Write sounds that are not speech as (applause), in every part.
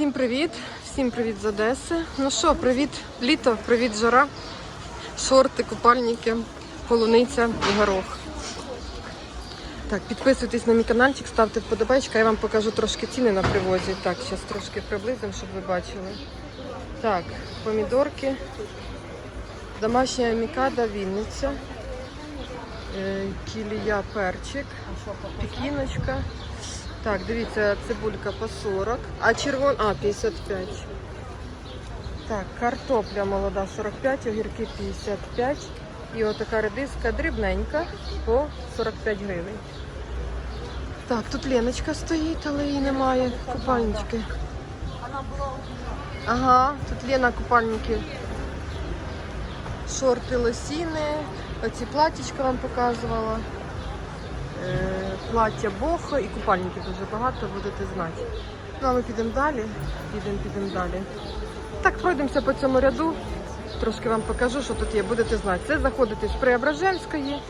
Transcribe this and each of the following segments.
Всім привіт! Всім привіт з Одеси. Ну що, привіт, літо, привіт, жара, шорти, купальники, полуниця і горох. Так, підписуйтесь на мій каналчик, ставте вподобайки, я вам покажу трошки ціни на привозі. Так, зараз трошки приблизимо, щоб ви бачили. Так, помідорки, домашня мікада, Вінниця, е, кілія перчик, пекіночка. Так, дивіться, цибулька по 40, а червон, а, 55. Так, картопля молода 45, огірки 55. І отака редиска дрібненька по 45 гривень. Так, тут Леночка стоїть, але її немає. Купальнички. Ага, тут Лена купальники. Шорти лосіни. Оці платічка вам показувала. Е, плаття бохо і купальників дуже багато, будете знати. Ну а ми підемо далі. Підемо, підемо далі. Так, пройдемося по цьому ряду. Трошки вам покажу, що тут є, будете знати. Це заходите з Преображенської.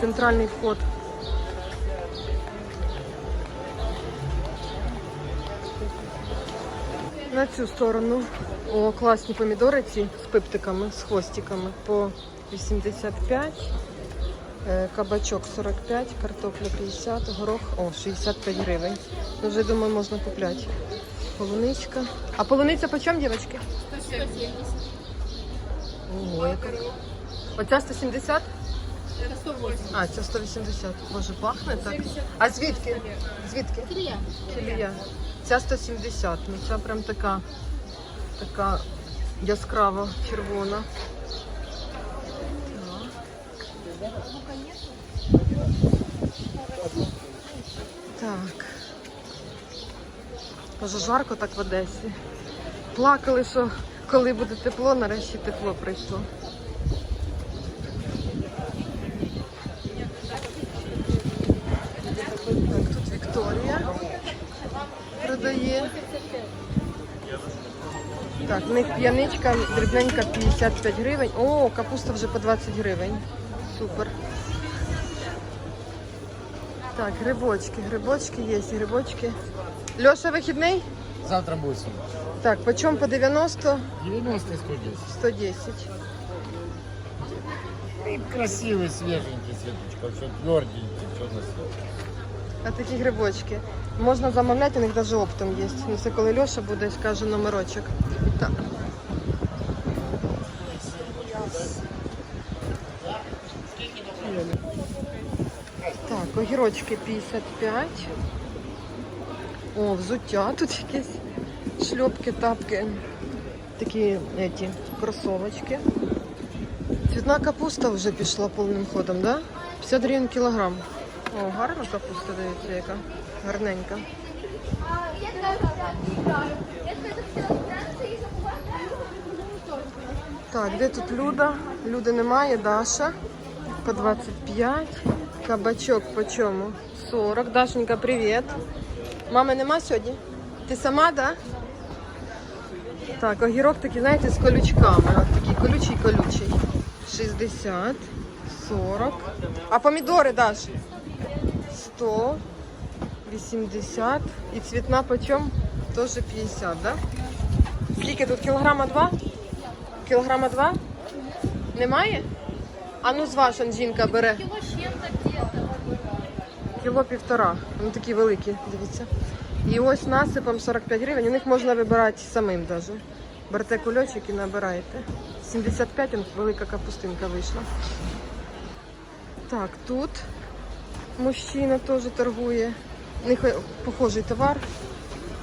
Центральний вход. На цю сторону. О, класні помідори ці з пиптиками, з хвостиками по 85. Е, Кабачок 45, картопля 50, горох о, 65 гривень. Ну, Вже думаю, можна купляти. Полуничка. А полуниця по чому, дівчатки? 170. Ого, яка. Оця 170? 180. А, ця 180. Боже, пахне так. А звідки? Звідки? Кілія. Кілія. Ця 170. Ну ця прям така, така яскрава червона. Так. Може жарко так в Одесі. Плакали, що коли буде тепло, нарешті тепло прийшло. Так, тут Вікторія продає. Так, в них п'яничка дрібненька 55 гривень. О, капуста вже по 20 гривень. Супер. Так, грибочки, грибочки є, грибочки. Льоша, вихідний? Завтра будет сумма. Так, почем по 90? 90 110. 110. И красивый, свеженький Светочка. Все тверденький, все на свет. А такі грибочки. Можна замовляти, у них навіть оптом є. Ну, це коли Льоша буде, скаже номерочок. Так. Огірочки 55. О, взуття тут якісь шльопки, тапки. Такі эти, кросовочки. Цвітна капуста вже пішла повним ходом, да? 50 гривень кілограм. О, гарна капуста, дивіться, яка. Гарненька. Так, де тут Люда? Люди немає, Даша. По 25. Кабачок по чому? 40. Дашенька, привіт. Мами нема сьогодні? Ти сама, да? Так, огірок такий, знаєте, з колючками. От такий колючий-колючий. 60, 40. А помідори, Даш? 100, 80. І цвітна почем? Теж 50, да? Скільки тут? Кілограма два? Кілограма два? Немає? А ну зважен жінка бере. Кіло з. Кіло півтора. Вони такі великі, дивіться. І ось насипом 45 гривень. У них можна вибирати самим даже. Берете кульочок і набираєте. 75 велика капустинка вийшла. Так, тут мужчина теж торгує. У них е, похожий товар.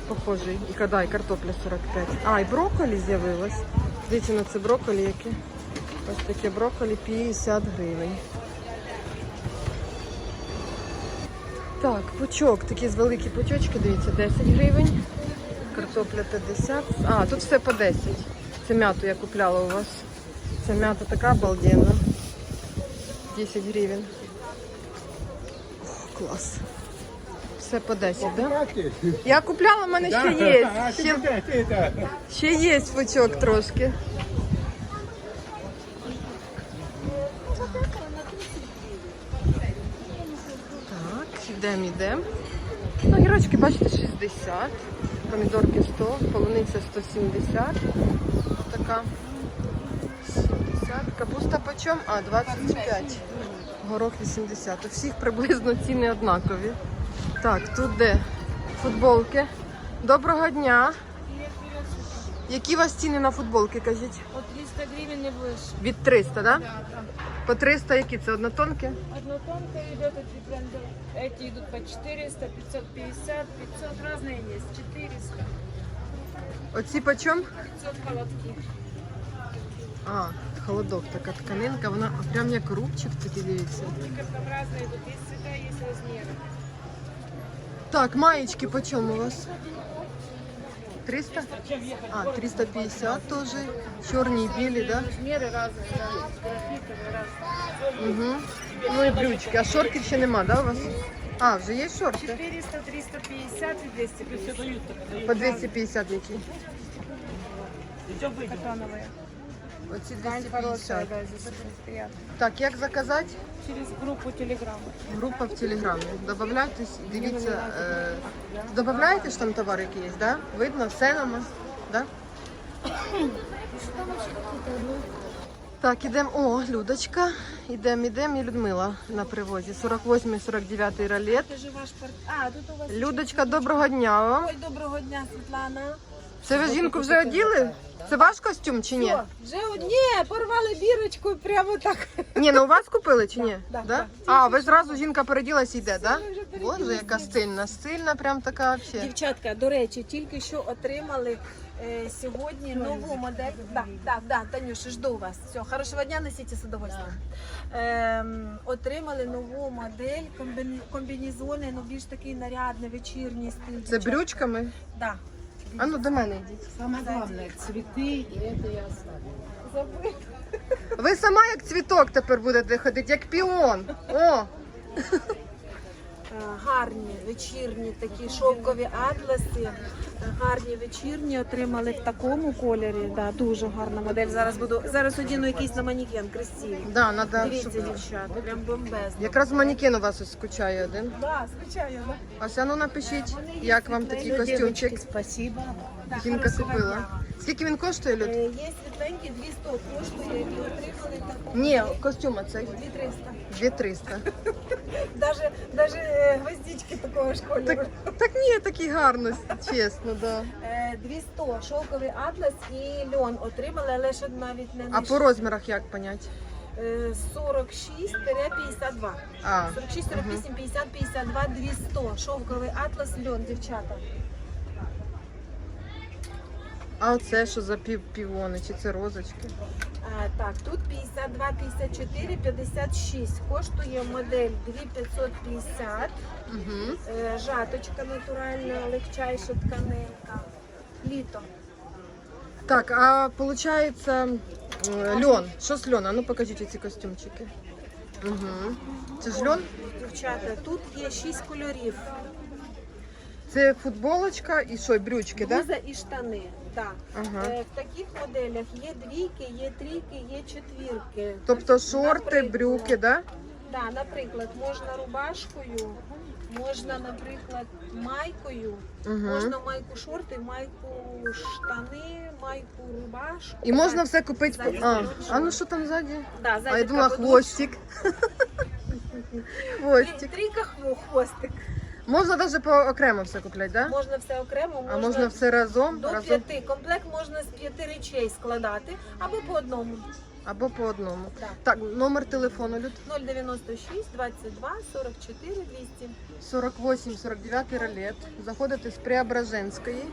Похожий. І кадай, картопля 45. А, і брокколі з'явилось. Дивіться на це брокколі яке. Ось таке брокколі 50 гривень. Так, пучок, такі з великі пучочки, дивіться, 10 гривень. Картопля 50. А, тут все по 10. Це м'яту я купляла у вас. Ця м'ята така обалденна. 10 гривень. О, клас. Все по 10, да? Я купляла, в мене ще є. Ще, ще є пучок трошки. Йдемо, йдемо. Ну, Гірочки, бачите, 60, помідорки 100, полуниця 170, така 70, капуста почем? А, 25, горох 80. У всіх приблизно ціни однакові. Так, тут де футболки. Доброго дня. Які у вас ціни на футболки, кажіть? От 300 гривен и выше. Від 300, да? Да, да. По 300 які? Це однотонки? Однотонка идет, эти бренды. Эти идут по 400, 550, 500 разные есть. 400, Оці почем? 500 колодки. А, холодок, така тканинка, вона прям як рубчик такий, дивіться. Только там разные идут. Есть цвета, есть размеры. Так, маєчки по чому у вас? 300? А, 350 теж. Чорні і білі, да? Размеры разные, да. Графитовые разные. Угу. Ну і брючки. А шортів ще нема, да, у вас? А, вже є шорти? 400, 350 и 250. По 250 які? Катановые. Оці Ткань 250. да, здесь очень приятно. Так, як заказати? Через группу Телеграм. Група в Телеграмі. Добавляйтесь, дивіться. Е, додаєте ж там товар який є, да? Видно, все нам, да? Так, ідемо. О, Людочка. Ідемо, ідемо і Людмила на привозі. 48-49 ролет. Это же ваш порт... А, тут у вас... Людочка, доброго дня вам. Ой, доброго дня, Світлана. Це ви жінку вже оділи? Це ваш костюм чи ні? Вже ні, порвали бірочку прямо так. Ні, ну у вас купили чи ні? Да, да. А, ви зразу жінка переділась і йде, так? Ми вже переділись. Боже, яка стильна, стильна, прям така взагалі. Дівчатка, до речі, тільки що отримали е, сьогодні нову модель. Да, да, да, Танюша, жду вас. Все, хорошого дня, носите з удовольствием. Ем, отримали нову модель, комбіні- комбінезони, ну більш такий нарядний, вечірній стиль. Це брючками? Да. А ну до мене йдіть. Самое главное, цветы, и это я оставлю. Забули. Ви сама як цвіток тепер будете ходити, як піон. О, гарні вечірні такі шовкові атласи. Е, Гарні вечірні отримали в такому кольорі. Да, дуже гарна модель. Зараз буду зараз одіну якийсь на манікен, красивий. да, надо, Дивіться, щоб... дівчата, прям бомбезно. Якраз манекен у вас ось скучає один. Да, звичайно, да. Ось а ну напишіть, як вам такий костюмчик. спасибо. Жінка купила. Скільки він коштує, Люд? Е, Є світленькі 200 коштує і отримали таку Ні, костюм оцей 2300. 2300. (laughs) Даже, даже е, гвоздички такого ж кольору. Так, так ні, такий гарний, чесно, да. Е, 200 шовковий атлас і льон отримали, але ще навіть не А по розмірах як понять? Е, 46-52. А, 46, 48, 50, 52, 200. Шовковий атлас, льон, дівчата. А оце що за пів півони? Чи це розочки? А, так, тут 52, 54, 56. Коштує модель 2550. Угу. Е, жаточка натуральна, легчайша тканинка. Літо. Так, а виходить льон. Що з льона? Ну покажіть ці костюмчики. Угу. Це ж льон? Дівчата, тут є 6 кольорів. Це футболочка і що, брючки, так? Буза і штани. Так. Ага. Е, в таких моделях є двійки, є трійки, є четвірки. Тобто шорти, Наприклад, брюки, да? Да, наприклад, можна рубашкою, можна, наприклад, майкою, Угу. можна майку шорти, майку штани, майку рубашку. І можна все купити. по- А, а ну що там ззаді? Да, А я думала хвостик. (laughs) Хвостик. Трійка хво- хвостик. Можна навіть по окремо все купляти, да? Можна все окремо, можна, А можна все разом, до разом п'яти. Комплект можна з п'яти речей складати або по одному. або по одному. Так. Так, номер телефону Люд 096 22 44 200. 48 49 ролет. Заходите з Преображенської,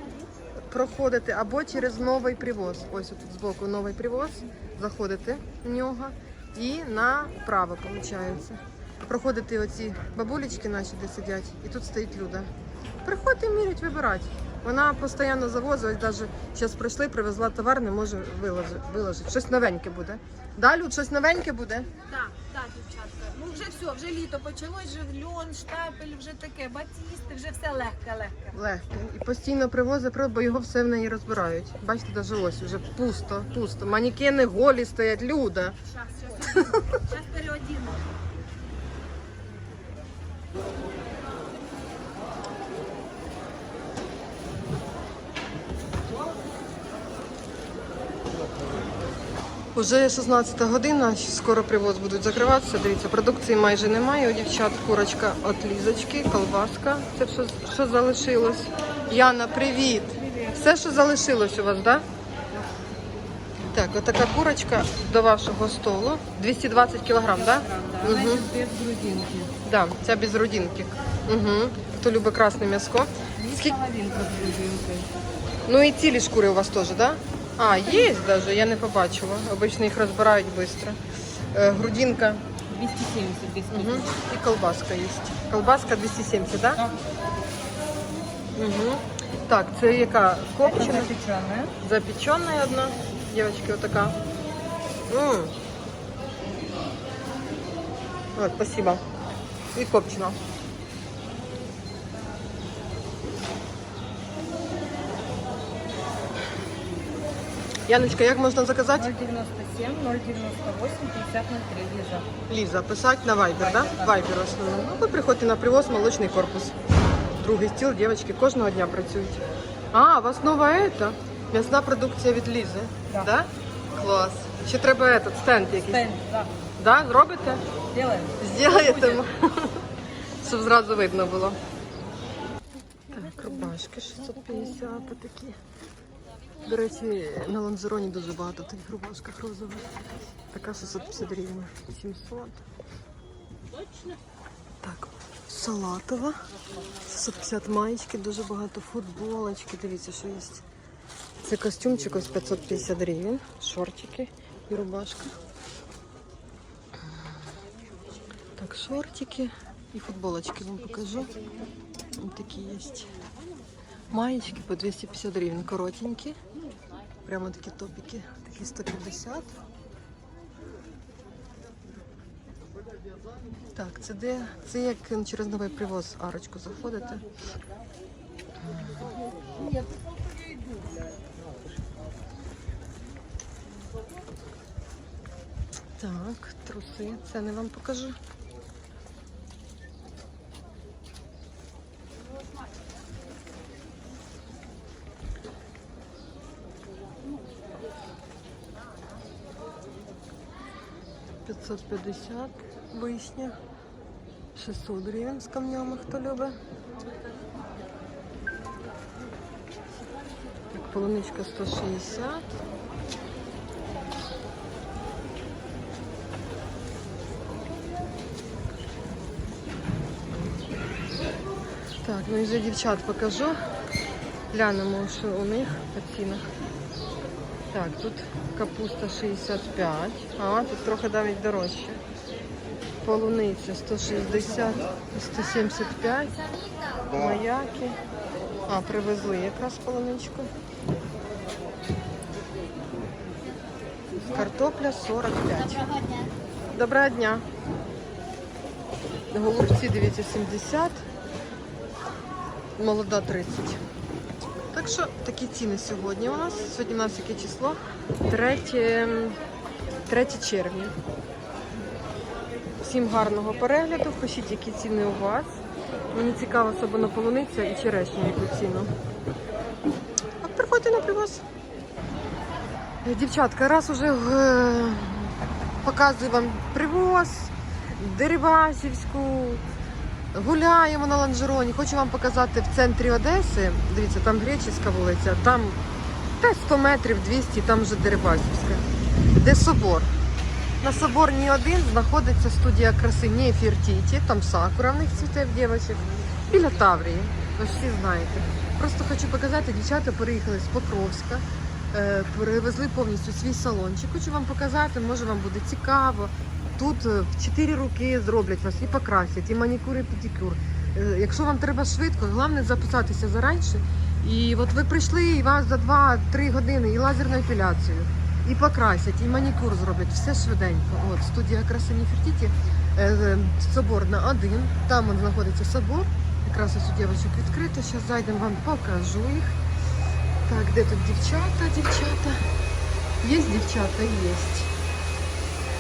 проходите або через новий привоз. Ось тут збоку новий привоз. Заходите в нього і направо, виходить. Проходите оці бабулечки наші, де сидять, і тут стоїть Люда. Приходьте мірять, вибирати. Вона постійно завозить, навіть зараз прийшли, привезла товар, не може виложити. Щось новеньке буде. Да, Люд, щось новеньке буде? Так, так, дівчатка. Ну вже все, вже літо почалось, вже льон, штапель, вже таке, батісти, вже все легке, легке. Легке. І постійно привозить, бо його все в неї розбирають. Бачите, навіть ось вже пусто, пусто. Манікени голі стоять, люда. Щас, щас, щас Уже 16 година, скоро привоз будуть закриватися. Дивіться, продукції майже немає. У дівчат курочка от лізочки, колбаска. Це все, що залишилось. Яна, привіт! Все, що залишилось у вас, так? Да? Так, отака курочка до вашого столу. 220 кілограм, так? Да? Угу. без грудинки. Да, ця без грудинки. Угу. Хто любить красне м'яско. Скільки? Половинка с грудинкой. Ну і цілі шкури у вас теж, так? Да? А, є даже, я не побачила. Обично їх розбирають швидко. Е, грудинка 270 без угу. і колбаска є. Колбаска 270, так? Да? Угу. Так, це яка копчена? Запеченная. Запеченная одна. Девочки, вот такая. М. Вот, спасибо. И копчена. Яночка, як можна заказати? 097, 098, 50 03, Лиза. Ліза, писати на Viber, да? Viber в основному. Ну, ви приходьте на привоз молочний корпус. Другий стіл, дівчатки, кожного дня працюють. А, у вас нова ета? М'ясна продукція від Лізи. Да. Да? Клас. Ще треба этот, стенд якийсь. Стенд, да. Да, зробите? Делаем. Зробите, (laughs) щоб зразу видно було. Так, рубашки 650 такі. До речі, на лонжероні дуже багато в рубашках розових. Така 650 гривень. 700. Так, салатова. 650 маєчки, дуже багато футболочки. Дивіться, що є. Це костюмчик ось 550 гривень. Шортики і рубашка. Так, шортики и футболочки вам покажу. Вот такие есть. Маечки по 250 гривен, коротенькие. Прямо такі топики, такі 150. Так, це де? Це як через новий привоз арочку заходите. Так, труси. Це не вам покажу. Пятьсот пятьдесят вишня. 600 гривень з камнями, хто любить. Так, полуничка 160. Так, ну і за дівчат покажу. Глянемо, що у них по цінах. Так, тут капуста 65, а тут трохи навіть дорожче. Полуниця 160 і 175. Маяки. А, привезли якраз полуничку. Картопля 45. Доброго дня. Голубці, дивіться, 70. Молода 30. Так що такі ціни сьогодні у нас. Сьогодні у нас яке число? 3, 3 червня. Всім гарного перегляду. Пишіть, які ціни у вас. Мені цікаво особливо полуниця і черешня, яку ціну. А приходьте на привоз. Дівчатка, раз уже е, показую вам привоз, Дерибасівську. Гуляємо на ланжероні. Хочу вам показати в центрі Одеси. Дивіться, там Гречиська вулиця, там десь 100 метрів 200, там вже Дерибасівська. Де собор. На соборній один знаходиться студія краси Нефертіті, там сакура в них цвіте в дівчат. Біля Таврії. Ви всі знаєте. Просто хочу показати, дівчата переїхали з Покровська, е, перевезли повністю свій салончик. Хочу вам показати, може вам буде цікаво. Тут е, в 4 роки зроблять вас і покрасять, і манікюр, і педикюр. Е, Якщо вам треба швидко, головне записатися зараніше. І от ви прийшли, і вас за 2-3 години і лазерну епіляцію, і покрасять, і манікюр зроблять, все швиденько. От студія краси Нефертіті, е, соборна 1, там он знаходиться собор. Якраз ось у дівчаток відкрито. Зараз зайдемо вам покажу їх. Так, де тут дівчата, дівчата? Є дівчата, є.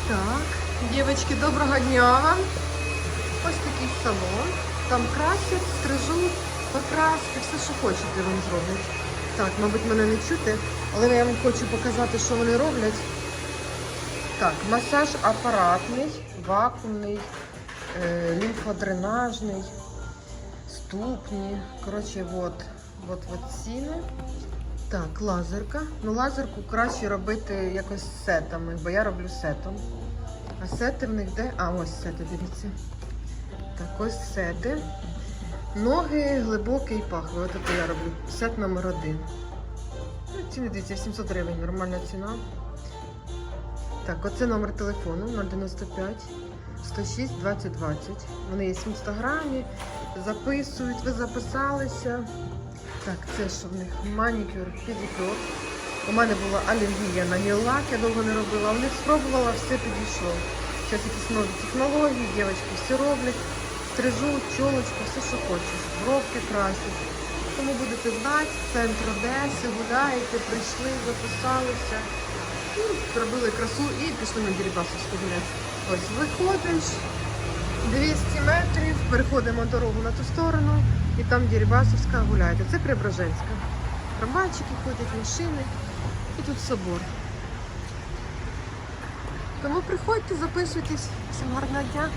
Так, дівчатки, доброго дня вам. Ось такий салон. Там красять, стрижуть, покраски, все, що хочете, вам зроблять. Так, мабуть, мене не чути, але я вам хочу показати, що вони роблять. Так, масаж апаратний, вакуумний, е, лімфодренажний, ступні. Коротше, от, от, от ціни. Так, лазерка. Ну, лазерку краще робити якось сетами, бо я роблю сетом. А сети в них де? А, ось сети, дивіться. Так, ось сети. Ноги глибокий пахви. Ось це я роблю. Сет номер один. Ну, ціни дивіться, 700 гривень, нормальна ціна. Так, оце номер телефону 095 106 20 20. Вони є в інстаграмі, записують, ви записалися. Так, це що в них? Манікюр, педикюр. У мене була алергія на гель-лак, я довго не робила. У них спробувала, все підійшло. Зараз якісь нові технології, дівчатки все роблять. Стрижуть, чолочку, все, що хочеш. Бровки красять. Тому будете знати, центр Одеси, гуляєте, прийшли, записалися. Ну, зробили красу і пішли на Дерибасовську гуляти. Ось виходиш 200 метрів, переходимо дорогу на ту сторону і там Дерибасовська гуляєте. Це Преображенська. Трамвайчики ходять, машини тут собор. Тому приходьте, записуйтесь. Всім гарного дня.